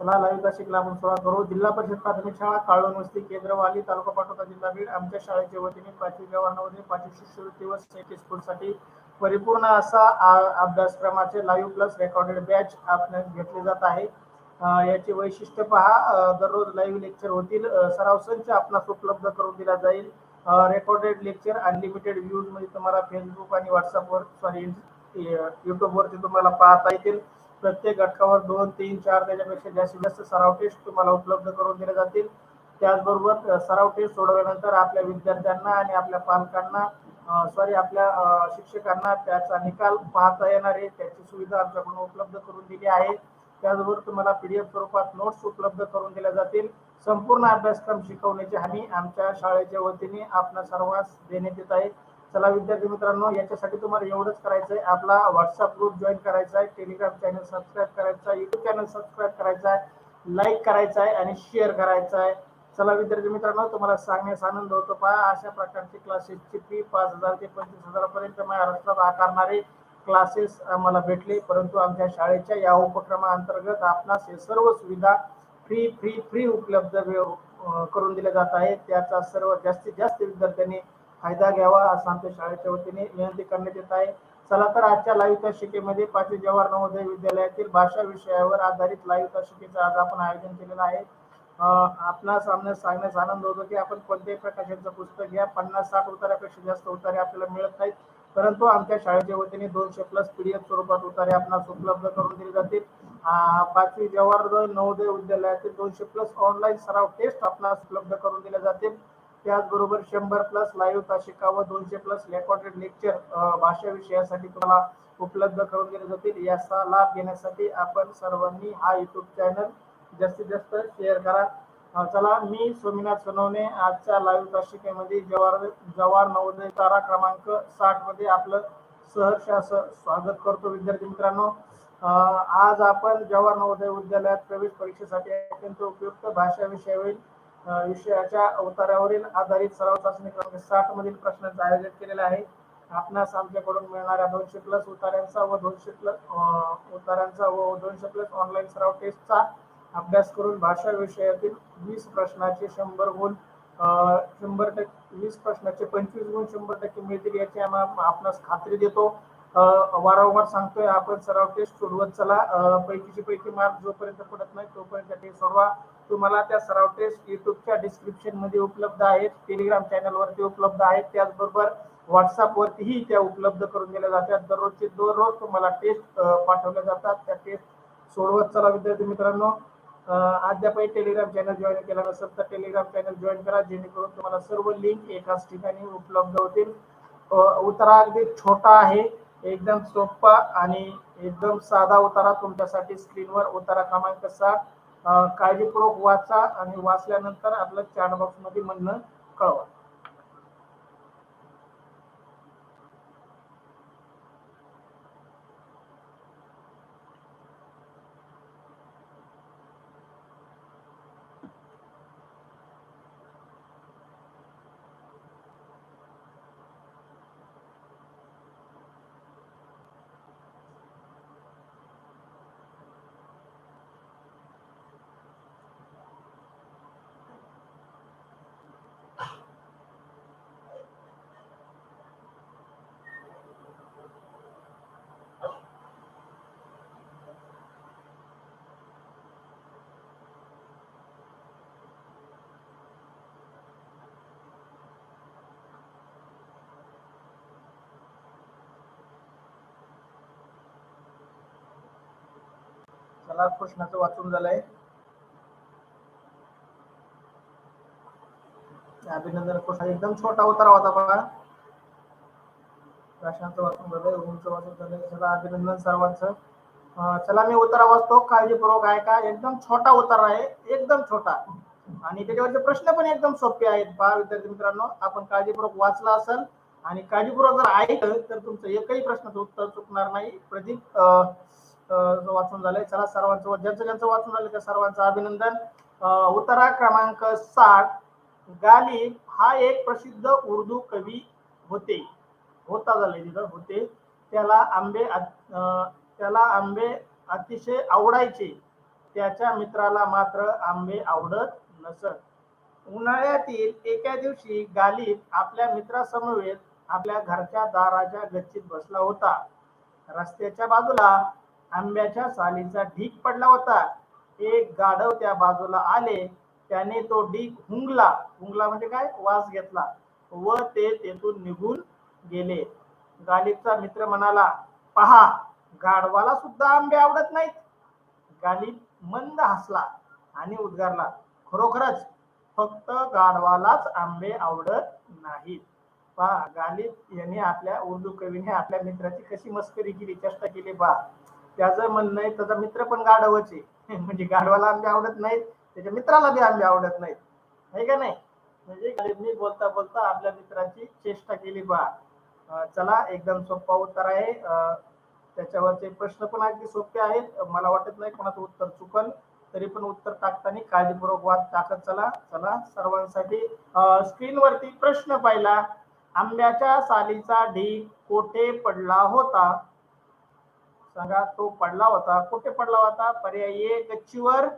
चला लाईव्ह तासिकला आपण सुरुवात करू जिल्हा परिषद प्राथमिक शाळा काळवण वस्ती केंद्रवाली तालुका पाटोदा जिल्हा बीड आमच्या शाळेच्या वतीने पाचवी व्यवहारामध्ये पाचवी शिष्यवृत्ती व सैनिक स्कूलसाठी परिपूर्ण असा आ- अभ्यासक्रमाचे लाईव्ह प्लस रेकॉर्डेड बॅच आपण घेतले जात आहे. याचे वैशिष्ट्य पहा. दररोज लाईव्ह लेक्चर होतील. सराव संच आपणास उपलब्ध करून दिला जाईल. रेकॉर्डेड लेक्चर अनलिमिटेड व्ह्यूजमध्ये तुम्हाला फेसबुक आणि व्हॉट्सअपवर सॉरी युट्यूबवरती तुम्हाला पाहता येतील. प्रत्येक घटकावर दोन तीन चार त्याच्यापेक्षा जास्तीत जास्त सराव टेस्ट तुम्हाला उपलब्ध करून दिले जातील. त्याचबरोबर सराव टेस्ट सोडवल्यानंतर आपल्या विद्यार्थ्यांना आणि आपल्या पालकांना सॉरी आपल्या शिक्षकांना त्याचा निकाल पाहता येणार आहे. त्याची सुविधा आमच्याकडून उपलब्ध करून दिली आहे. त्याचबरोबर तुम्हाला पीडीएफ स्वरूपात नोट्स उपलब्ध करून दिल्या जातील. संपूर्ण अभ्यासक्रम शिकवण्याची हमी आमच्या शाळेच्या वतीने आपल्या सर्वांस देण्यात येत आहे. चला विद्यार्थी मित्रांनो याच्यासाठी तुम्हाला एवढंच करायचं आहे आपला व्हॉट्सअप ग्रुप जॉईन करायचा आहे टेलिग्राम चॅनल सबस्क्राईब करायचा आहे युट्यूब चॅनल सबस्क्राईब करायचा आहे लाईक करायचा आहे आणि शेअर करायचा आहे. चला विद्यार्थी मित्रांनो तुम्हाला सांगण्यास आनंद होतो पहा अशा प्रकारचे क्लासेसची फी पाच हजार ते पंचवीस हजारापर्यंत महाराष्ट्रात आकारणारे क्लासेस आम्हाला भेटले. परंतु आमच्या शाळेच्या या उपक्रमाअंतर्गत आपणास हे सर्व सुविधा फ्री फ्री फ्री उपलब्ध करून दिल्या जात आहे त्याचा सर्व जास्तीत जास्त विद्यार्थ्यांनी फायदा घ्यावा असं आमच्या शाळेच्या वतीने विनंती करण्यात येत आहे. चला तर आजच्या लाईव्ह तासिकेमध्ये पाचवी जवाहर नवोदय विद्यालयातील भाषा विषयावर आधारित लाईव्ह तासिकेचं आज आपण आयोजन केलेलं आहे. आपला आपणास सांगण्यास आनंद होतो की आपण कोणत्याही प्रकाशाचं पुस्तक घ्या. पन्नास साठ उतारापेक्षा जास्त उतारे आपल्याला मिळत नाहीत. परंतु आमच्या शाळेच्या वतीने दोनशे प्लस पीडीएफ स्वरूपात उतारे आपणास उपलब्ध करून दिले जातील. पाचवी जवाहर नवोदय विद्यालयातील दोनशे प्लस ऑनलाईन सराव टेस्ट आपणास उपलब्ध करून दिले जातील. त्याचबरोबर शंभर प्लस लाईव्ह तासिका व दोनशे प्लस रेकॉर्डेड लेक्चर भाषा विषयासाठी तुम्हाला उपलब्ध करून दिले जातील. याचा लाभ घेण्यासाठी आपण सर्वांनी हा युट्यूब चॅनल जास्तीत जास्त शेअर करा. चला मी सोमीनाथ सोनवणे आजच्या लाईव्ह तासिकेमध्ये जवाहर जवाहर नवोदय तारा क्रमांक साठमध्ये आपलं सहर्ष असं स्वागत करतो विद्यार्थी मित्रांनो. आज आपण जवाहर नवोदय विद्यालयात प्रवेश परीक्षेसाठी अत्यंत उपयुक्त भाषा विषयावरील विषयाच्या अवतारावरील आधारित सराव चाचणी क्रमांक साठ मधील प्रश्नांचं आयोजन केलेलं आहे. आपणास आमच्याकडून मिळणाऱ्या दोनशे प्लस उतारांचा व दोनशे प्लस उतारांचा व दोनशे प्लस ऑनलाईन सराव टेस्टचा अभ्यास करून भाषा विषयातील वीस प्रश्नाचे शंभर गुण शंभर टक्के वीस प्रश्नाचे पंचवीस गुण शंभर टक्के मिळतील याची आम्हा- आपणास खात्री देतो. वारंवार सांगतोय आपण सराव टेस्ट सोडवत चला. पैकीची पैकी मार्क जोपर्यंत पडत नाही तोपर्यंत टेस्ट सोडवा. तुम्हाला त्या सराव टेस्ट युट्यूबच्या डिस्क्रिप्शनमध्ये उपलब्ध आहेत. टेलिग्राम चॅनल वरती उपलब्ध आहेत. त्याचबरोबर व्हॉट्सअप वरतीही त्या उपलब्ध करून दिल्या जातात. दररोजचे दररोज तुम्हाला टेस्ट पाठवल्या जातात. त्या टेस्ट सोडवत चला विद्यार्थी मित्रांनो. अद्यापही टेलिग्राम चॅनल जॉईन केला नसेल तर टेलिग्राम चॅनल जॉईन करा. जेणेकरून तुम्हाला सर्व लिंक एकाच ठिकाणी उपलब्ध होतील. उतारा अगदी छोटा आहे. एकदम सोपा आणि एकदम साधा उतारा. तुमच्यासाठी स्क्रीनवर उतारा क्रमांक साठ काळजीपूर्वक वाचा आणि वाचल्यानंतर आपलं चॅट बॉक्समध्ये म्हणणं कळवा. चला प्रश्नाचं वाचून झालंय. अभिनंदन प्रश्न. एकदम छोटा उतारा होता बघा. प्रश्नाचं वाचून झालंय उंच वाचून झालंय. चला अभिनंदन सर्वांचं. चला मी उतारा वाचतो. काळजीपूर्वक आहे का एकदम छोटा उतारा आहे. एकदम छोटा. आणि त्याच्यावरचे प्रश्न पण एकदम सोपे आहेत. पहा विद्यार्थी मित्रांनो आपण काळजीपूर्वक वाचला असेल आणि काळजीपूर्वक जर ऐकलं तर तुमचं एकही प्रश्नाचं उत्तर चुकणार नाही. प्रदीप वाचून झालंय. चला सर्वांचं ज्यांचं ज्यांचं वाचून झालं त्या सर्वांचं अभिनंदन. उतारा क्रमांक साठ गालिब हा एक प्रसिद्ध उर्दू कवी होते. होता झाले तिथं होते. त्याला आंबे त्याला आंबे अतिशय आवडायचे. त्याच्या मित्राला मात्र आंबे आवडत नसत. उन्हाळ्यातील एका दिवशी गालिब आपल्या मित्रासमवेत आपल्या घरच्या दाराच्या गच्चीत बसला होता. रस्त्याच्या बाजूला आंब्याच्या सालीचा ढीक पडला होता. एक गाढव त्या बाजूला आले. त्याने तो ढीक हुंगला. हुंगला म्हणजे काय? वास घेतला व ते तेथून निघून गेले. गालिबचा मित्र म्हणाला पहा गाढवाला सुद्धा आंबे आवडत नाहीत. गालिब मंद हसला आणि उद्गारला खरोखरच फक्त गाढवालाच आंबे आवडत नाहीत. पहा गालिब यांनी आपल्या उर्दू कवीने आपल्या मित्राची कशी मस्करी केली चेष्टा केली पहा. त्याचं म्हणणं आहे त्याचा मित्र पण गाढवच आहे. म्हणजे गाढवाला आंबे आवडत नाहीत त्याच्या मित्राला बी आंबे आवडत नाहीत. आहे का नाही? म्हणजे मी बोलता बोलता आपल्या मित्राची चेष्टा केली पहा चला एकदम सोपा उत्तर आहे. त्याच्यावरचे प्रश्न पण अगदी सोपे आहेत. मला वाटत नाही कोणाचं उत्तर चुकल तरी पण उत्तर टाकताना काळजीपूर्वक वाद टाकत चला. चला सर्वांसाठी स्क्रीनवरती प्रश्न पाहिला. आंब्याच्या सालीचा ढीग कोठे पडला होता? सांगा तो पडला होता. कुठे पडला होता? पर्याय ए गच्चीवर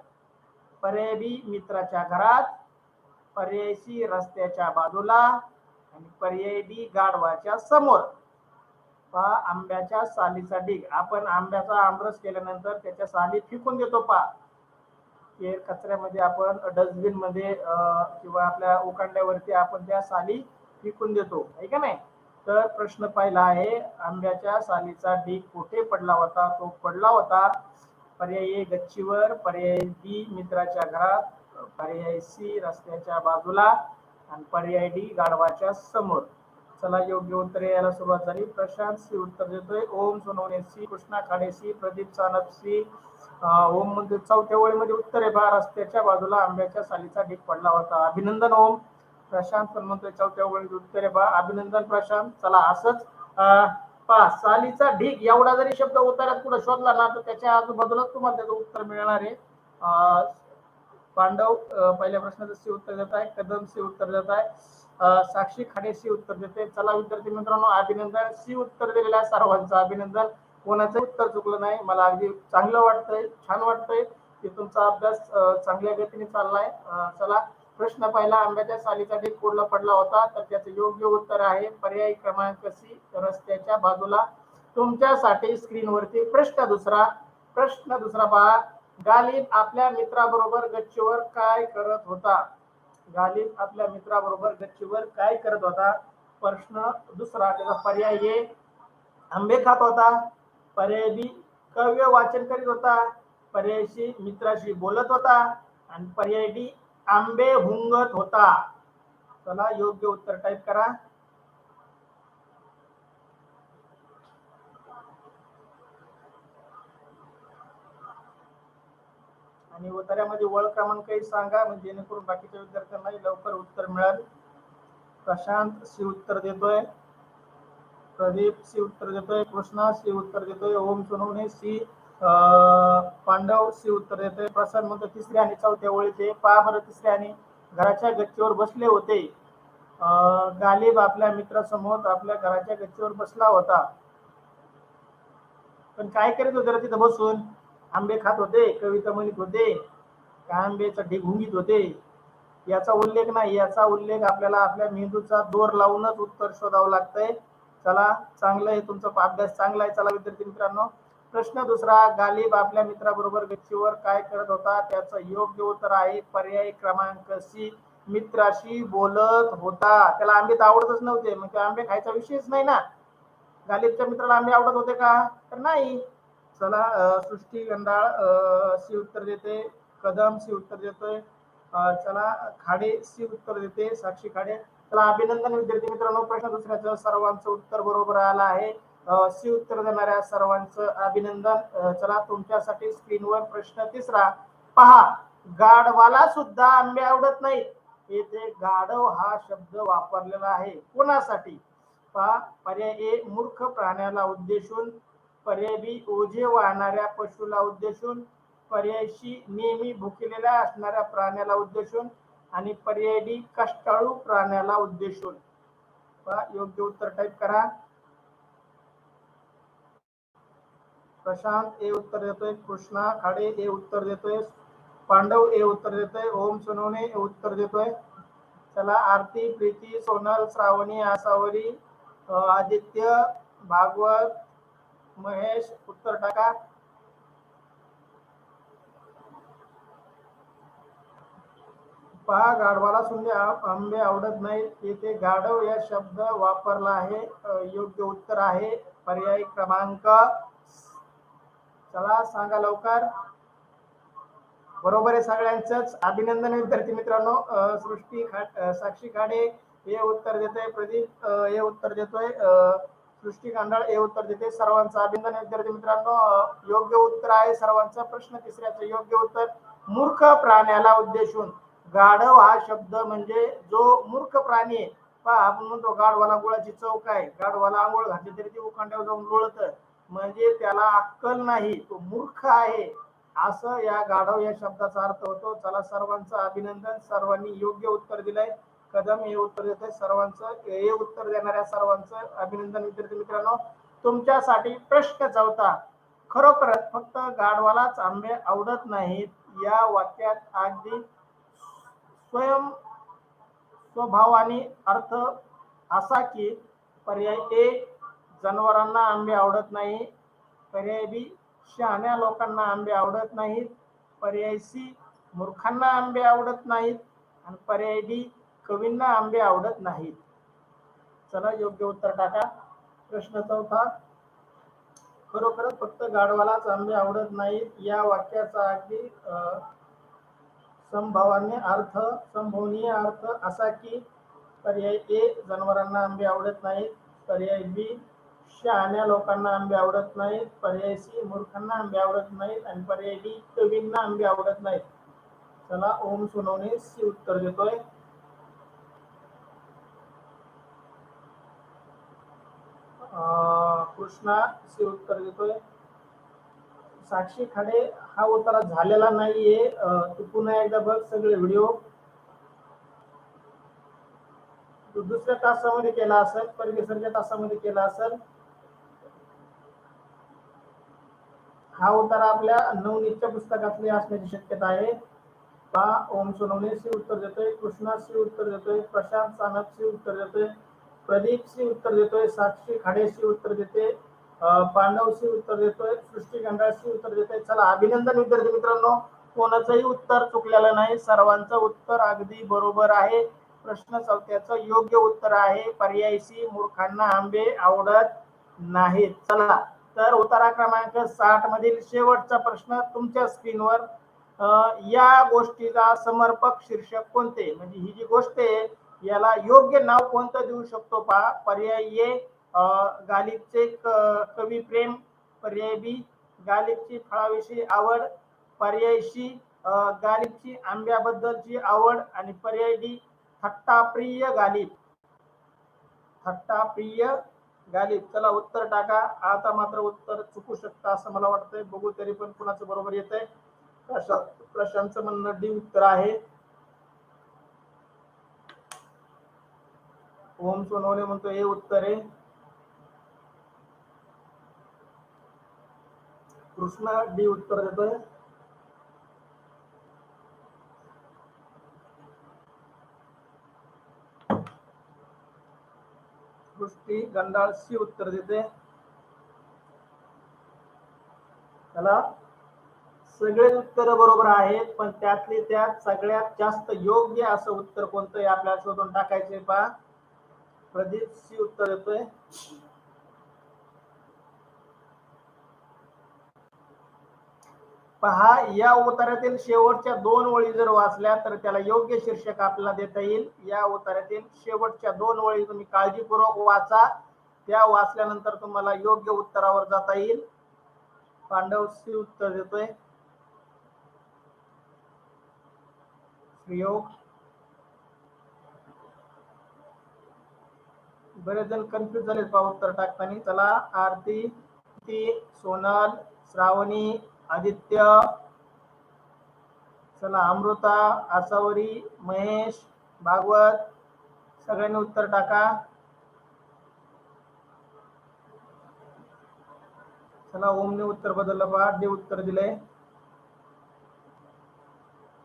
पर्याय बी मित्राच्या घरात पर्याय सी रस्त्याच्या बाजूला आणि पर्याय डी गाढवाच्या समोर. पहा आंब्याच्या सालीचा ढीग. आपण आंब्याचा आमरस केल्यानंतर त्याच्या साली फेकून देतो पहा. ते कचऱ्यामध्ये आपण डस्टबिनमध्ये किंवा आपल्या उकांड्यावरती आपण त्या साली फेकून देतो. आहे का नाही? तर प्रश्न पहिला आहे आंब्याच्या सालीचा ढीग कुठे पडला होता? तो पडला होता पर्याय ए गच्चीवर पर्याय बी मित्राच्या घरात पर्याय सी रस्त्याच्या बाजूला आणि पर्याय डी गाढवाच्या समोर. चला योग्य उत्तर यायला सुरुवात झाली. प्रशांत सी उत्तर देतोय. Om Sonawane C Krishna Khade C Pradeep Sanap C. Om मंदिर चौथ्या ओळीमध्ये उत्तर आहे. बा रस्त्याच्या बाजूला आंब्याच्या सालीचा ढीग पडला होता. अभिनंदन ओम. प्रशांत पण म्हणतोय चौथ्या ओळीत उत्तर बा अभिनंदन प्रशांत. चला असंच पा पहा सालीचा ढीग एवढा जरी शब्द उत्तरात पुढे शोधला ना तर त्याच्या आजूबाजूलाच तुम्हाला त्याचं उत्तर मिळणार आहे. पांडव पहिल्या प्रश्नाचं सी उत्तर देत आहे कदम सी उत्तर देत आहे साक्षी खाडे सी उत्तर देते. चला विद्यार्थी मित्रांनो अभिनंदन. सी उत्तर दिलेल्या सर्वांचं अभिनंदन. कोणाचं उत्तर चुकलं नाही मला अगदी चांगलं वाटतंय छान वाटतंय. की तुमचा अभ्यास चांगल्या गतीने चाललाय. चला प्रश्न पहिला आंब्याच्या सालीचा ढीग कोडला पडला होता तर त्याचं योग्य उत्तर आहे पर्याय क्रमांक सी रस्त्याच्या बाजूला. तुमच्यासाठी स्क्रीनवरती प्रश्न दुसरा प्रश्न दुसरा पहा. गालिब आपल्या मित्राबरोबर गच्चीवर काय करत होता? गालिब आपल्या मित्राबरोबर गच्चीवर काय करत होता? प्रश्न दुसरा त्याचा पर्याय ए आंबे खात होता. पर्याय बी कव्य वाचन करीत होता. पर्याय सी मित्राशी बोलत होता. आणि पर्याय डी आंबे हुंगत होता. चला योग्य उत्तर टाईप करा. आणि उत्तरामध्ये वळ क्रमांकही सांगा म्हणजे जेणेकरून बाकीच्या विद्यार्थ्यांनाही लवकर उत्तर मिळेल. प्रशांत सी उत्तर देतोय. प्रदीप सी उत्तर देतोय. कृष्णा सी उत्तर देतोय. ओम सोनवणे सी पांडव शिव उत्तर देते प्रसन्न म्हणतो तिसऱ्या आणि चौथ्या ओळीचे पहा तिसऱ्या आणि घराच्या गच्चीवर बसले होते. अं, गालिब आपल्या मित्रासमोर आपल्या घराच्या गच्चीवर बसला होता. पण काय करीत होते तिथं बसून? आंबे खात होते कविता म्हणत होते का आंब्याचा ढीग होते? याचा उल्लेख नाही. याचा उल्लेख आपल्याला आपल्या मेंदूचा दोर लावूनच उत्तर शोधावं लागतंय. चला चांगलं आहे तुमचा अभ्यास चांगला आहे. चला विद्यार्थी मित्रांनो प्रश्न दुसरा गालिब आपल्या मित्राबरोबर गच्चीवर काय करत होता? त्याचं योग्य उत्तर आहे पर्याय क्रमांक सी मित्राशी बोलत होता. त्याला आंबे तर आवडतच नव्हते. मग आंबे खायचा विषयच नाही ना. गालिबच्या मित्राला आंबे आवडत होते का? तर नाही. चला सृष्टी गंधाळ सी उत्तर देते. कदम सी उत्तर देतोय. चला खाडे सी उत्तर देते. साक्षी खाडे. चला अभिनंदन विद्यार्थी मित्रांनो प्रश्न दुसऱ्याचं सर्वांचं उत्तर बरोबर आलं आहे. सी उत्तर देणाऱ्या सर्वांचं अभिनंदन. चला तुमच्यासाठी स्क्रीनवर प्रश्न तिसरा. पहा गाढवाला सुद्धा आंबे आवडत नाहीत. येथे गाढव हा शब्द वापरलेला आहे. कोणासाठी? पहा पर्याय ए मूर्ख प्राण्याला उद्देशून. पर्याय बी ओझे वाहणाऱ्या पशुला उद्देशून. पर्याय सी नेहमी भुकेलेल्या असणाऱ्या प्राण्याला उद्देशून. आणि पर्याय डी कष्टाळू प्राण्याला उद्देशून योग्य उत्तर टाईप करा. प्रशांत ए उत्तर देतोय. कृष्णा खाडे ए उत्तर देतोय. पांडव ए उत्तर देतोय. ओम सोनवणे ए उत्तर देतोय. चला आरती प्रीती सोनल श्रावणी आसावरी आदित्य भागवत महेश उत्तर टाका. पहा गाढवाला सुंदे आंबे आवडत नाहीत. येथे गाढव या शब्द वापरला आहे. योग्य उत्तर आहे. पर्याय क्रमांक चला सांगा लवकर. बरोबर आहे सगळ्यांचंच. अभिनंदन विद्यार्थी मित्रांनो. सृष्टी खा साक्षी खाडे हे उत्तर देतोय प्रदीप हे उत्तर देतोय सृष्टी कांडाळ हे उत्तर देते सर्वांचं अभिनंदन विद्यार्थी मित्रांनो. योग्य उत्तर आहे. सर्वांचा प्रश्न तिसऱ्याचं योग्य उत्तर. मूर्ख प्राण्याला उद्देशून. गाढव हा शब्द म्हणजे जो मूर्ख प्राणी आहे. पहा आपण म्हणतो गाढवाला गुळाची चौक आहे. गाढवाला आंघोळ घातली तरी ते उखांड्यावर जाऊन लोळत. म्हणजे त्याला अक्कल नाही. तो मूर्ख आहे. असं या गाढव या शब्दाचा अर्थ होतो. चला सर्वांचं अभिनंदन. सर्वांनी योग्य उत्तर दिलंय. कदम हे उत्तर देत सर्वांचं. हे उत्तर देणाऱ्या सर्वांचं अभिनंदन विद्यार्थी मित्रांनो. तुमच्यासाठी प्रश्न चौथा. खरोखरच फक्त गाढवालाच आंबे आवडत नाहीत. या वाक्यात अगदी स्वयं स्वभावाने अर्थ असा की पर्याय ए जनावरांना आंबे आवडत नाही. पर्याय बी शहाण्या लोकांना आंबे आवडत नाहीत. पर्याय सी मूर्खांना आंबे आवडत नाहीत. आणि पर्याय डी कवींना आंबे आवडत नाहीत. चला योग्य उत्तर टाका. प्रश्न चौथा. खरोखरच फक्त गाढवालाच आंबे आवडत नाहीत. या वाक्याचा अगदी अं, अर्थ संभवनीय अर्थ असा की पर्याय ए जनावरांना आंबे आवडत नाहीत. पर्याय बी शहाण्या लोकांना आंबे आवडत नाहीत. पर्याय सी मूर्खांना आंबे आवडत नाहीत. आणि पर्याय डी कवींना आंबे आवडत नाहीत. चला ओम सोनवणे सी उत्तर देतोय. अं, कृष्णा सी उत्तर देतोय. साक्षी खाडे हा उतारा झालेला नाहीये. तू पुन्हा एकदा बघ सगळे व्हिडिओ. तू दुसऱ्या तासामध्ये केला असेल परमेश्वरच्या तासामध्ये केला असेल. हा उतारा आपल्या नवनीतच्या पुस्तकातले असण्याची शक्यता आहे. पहा ओम सोनवणे सी उत्तर देतोय. कृष्णा सी उत्तर देतोय. प्रशांत सानप सी उत्तर देतोय. प्रदीप सी उत्तर देतोय. साक्षी खाडे सी उत्तर देते. पांडवशी पांडव उत्तर देतोय सृष्टी गंगाळ उत्तर देतोय. चला अभिनंदन विद्यार्थी मित्रांनो. कोणाचंही उत्तर चुकलेलं नाही. सर्वांचं उत्तर अगदी बरोबर आहे. प्रश्न चौथ्याचं योग्य उत्तर आहे. पर्याय सी मूर्खांना आंबे आवडत नाहीत. चला तर उतारा क्रमांक साठ मधील शेवटचा प्रश्न तुमच्या स्क्रीनवर. या गोष्टीचा समर्पक शीर्षक कोणते? म्हणजे ही जी गोष्ट आहे याला योग्य नाव कोणतं देऊ शकतो पहा पर्याय ए गालिबचे कवी प्रेम पर्यायी गालिबची फळाविषयी आवड पर्यायशी गालिबची आंब्याबद्दलची आवड आणि पर्याय डी थट्टाप्रिय गालिब. थट्टाप्रिय गालिब. चला उत्तर टाका. आता मात्र उत्तर चुकू शकतं असं मला वाटतंय. बघू तरी पण कुणाचं बरोबर येत आहे प्रशांत म्हणणं डी उत्तर आहे. ओम सोनवणे म्हणतो हे उत्तर आहे. कृष्णा डी उत्तर देतोय. सृष्टी गंडाळ सी उत्तर देते. त्याला सगळे उत्तर बरोबर आहेत पण त्यातले त्यात सगळ्यात जास्त योग्य असं उत्तर कोणतं आपल्याला शोधून टाकायचे पहा. प्रदीप सी उत्तर देतोय. पहा या उतार्यातील शेवटच्या दोन ओळी जर वाचल्या तर त्याला योग्य शीर्षक आपल्याला देता येईल. या उतार्यातील शेवटच्या दोन ओळी तुम्ही काळजीपूर्वक वाचा. त्या वाचल्यानंतर तुम्हाला योग्य उत्तरावर जाता येईल. पांडव सी उत्तर देतोय. योग बरेच जण कन्फ्युज झाले पहा उत्तर टाकताना. चला आरती ती सोनल श्रावणी आदित्य चला अमृता आसावरी महेश भागवत सगळ्यांनी उत्तर टाका. चला ओमने उत्तर बदललं पहा डे उत्तर दिलंय.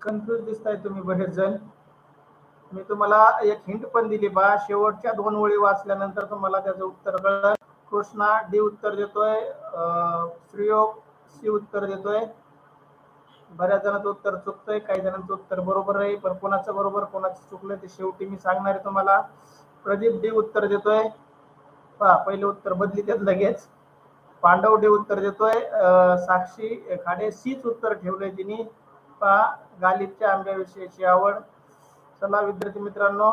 कन्फ्युज दिसताय तुम्ही बरेच जण मी तुम्हाला एक हिंट पण दिली बा शेवटच्या दोन ओळी वाचल्यानंतर तुम्हाला त्याचं उत्तर कळलं. कृष्णा डी उत्तर देतोय. अं, श्रीयोग सी उत्तर देतोय. बऱ्याच जणांचं उत्तर चुकतंय काही जणांचं उत्तर बरोबर आहे पण कोणाचं बरोबर कोणाचं चुकलं ते शेवटी मी सांगणार आहे तुम्हाला. प्रदीप डे उत्तर देतोय. पहा पहिले उत्तर बदली त्यात लगेच. पांडव डे उत्तर देतोय. साक्षी खाडे सीच उत्तर ठेवलंय तिने. पहा गालिबच्या आंब्याविषयीची आवड. चला विद्यार्थी मित्रांनो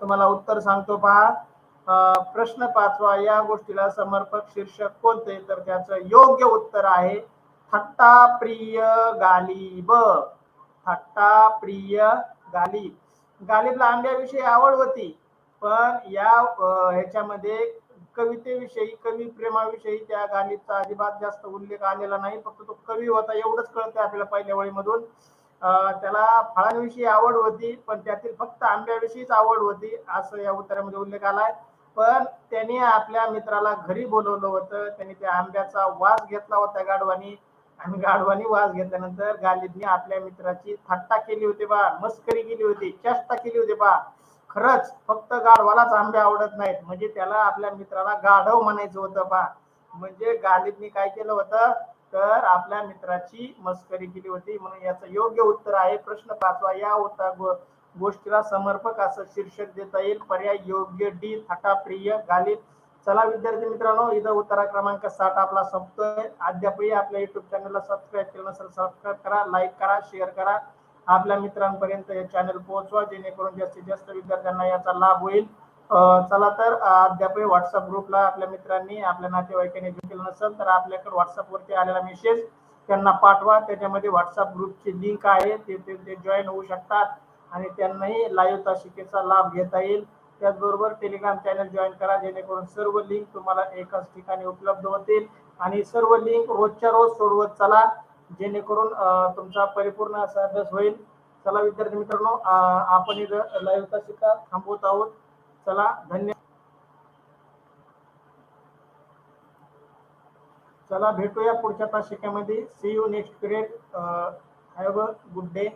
तुम्हाला उत्तर सांगतो पहा. प्रश्न पाचवा या गोष्टीला समर्पक शीर्षक कोणते? तर त्याचं योग्य उत्तर आहे थट्टा प्रिय गालिब. थट्टा प्रिय गालिब. गालिबला आंब्याविषयी आवड होती पण या ह्याच्यामध्ये कवितेविषयी कवी प्रेमाविषयी त्या गालिबचा अजिबात जास्त उल्लेख आलेला नाही फक्त तो कवी होता एवढंच कळतं आपल्याला पहिल्या वेळीमधून. त्याला फळांविषयी आवड होती पण त्यातील फक्त आंब्याविषयीच आवड होती असं या उत्तरामध्ये उल्लेख आलाय. पण त्याने आपल्या मित्राला घरी बोलवलं होतं. त्यांनी त्या आंब्याचा वास घेतला होता गाडवानी आणि गाडवानी वास घेतल्यानंतर गालिबने आपल्या मित्राची थट्टा केली होती बा. मस्करी केली होती. चेष्टा केली होती बा. खरंच फक्त गाढवालाच आंबे आवडत नाहीत. म्हणजे त्याला आपल्या मित्राला गाढव म्हणायचं होतं बा. म्हणजे गालिबने काय केलं होतं? तर आपल्या मित्राची मस्करी केली होती. म्हणून याचं योग्य उत्तर आहे. प्रश्न पाचवा या उत्तर गोष्टीला समर्पक असं शीर्षक देता येईल. पर्याय योग्य डी थटाप्रिय गालिब. चला विद्यार्थी मित्रांनो इथं उत्तरा क्रमांक साठ आपला संपतोय. अद्यापही आपल्या युट्यूब चॅनलला सबस्क्राईब केलं नसेल सबस्क्राईब करा लाईक करा शेअर करा. आपल्या मित्रांपर्यंत हे चॅनल पोहोचवा जेणेकरून जास्तीत जास्त विद्यार्थ्यांना याचा लाभ होईल. चला तर अद्यापही व्हॉट्सअप ग्रुपला आपल्या मित्रांनी आपल्या नातेवाईकांनी केलं नसेल तर आपल्याकडे व्हॉट्सअपवरती आलेला मेसेज त्यांना पाठवा. त्याच्यामध्ये व्हॉट्सअप ग्रुपची लिंक आहे. ते ते ते जॉईन होऊ शकतात. आणि त्यांनाही लाईव्ह तासिकेचा लाभ घेता येईल. त्याचबरोबर टेलिग्राम चॅनल जॉईन करा जेणेकरून सर्व लिंक तुम्हाला एकाच ठिकाणी उपलब्ध होतील. आणि सर्व लिंक रोजच्या रोज सोडवत चला जेणेकरून तुमचा परिपूर्ण असा अभ्यास होईल. चला विद्यार्थी मित्रांनो आपण इथं लाईव्ह तासिका थांबवत आहोत. चला धन्यवाद चला भेटूया पुढच्या तासिकेमध्ये. See you next period have a good day